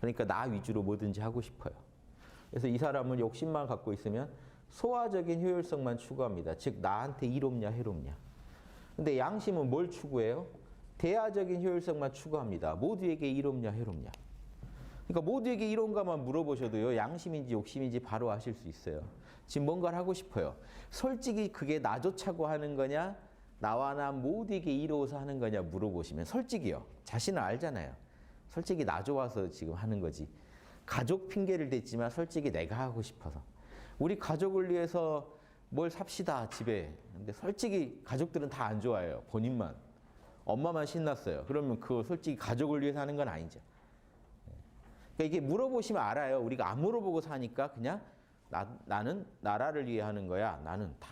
그러니까 나 위주로 뭐든지 하고 싶어요. 그래서 이 사람은 욕심만 갖고 있으면 소화적인 효율성만 추구합니다. 즉 나한테 이롭냐 해롭냐. 근데 양심은 뭘 추구해요? 대화적인 효율성만 추구합니다. 모두에게 이롭냐 해롭냐. 그러니까 모두에게 이런가만 물어보셔도요. 양심인지 욕심인지 바로 아실 수 있어요. 지금 뭔가를 하고 싶어요. 솔직히 그게 나 좋자고 하는 거냐? 나와 나 모두에게 이로워서 하는 거냐 물어보시면 솔직히요. 자신은 알잖아요. 솔직히 나 좋아서 지금 하는 거지. 가족 핑계를 댔지만 솔직히 내가 하고 싶어서. 우리 가족을 위해서 뭘 삽시다 집에. 근데 솔직히 가족들은 다 안 좋아해요. 본인만. 엄마만 신났어요. 그러면 그거 솔직히 가족을 위해서 하는 건 아니죠. 그러니까 이게 물어보시면 알아요. 우리가 안 물어보고 사니까 그냥 나, 나는 나라를 위해 하는 거야. 나는 다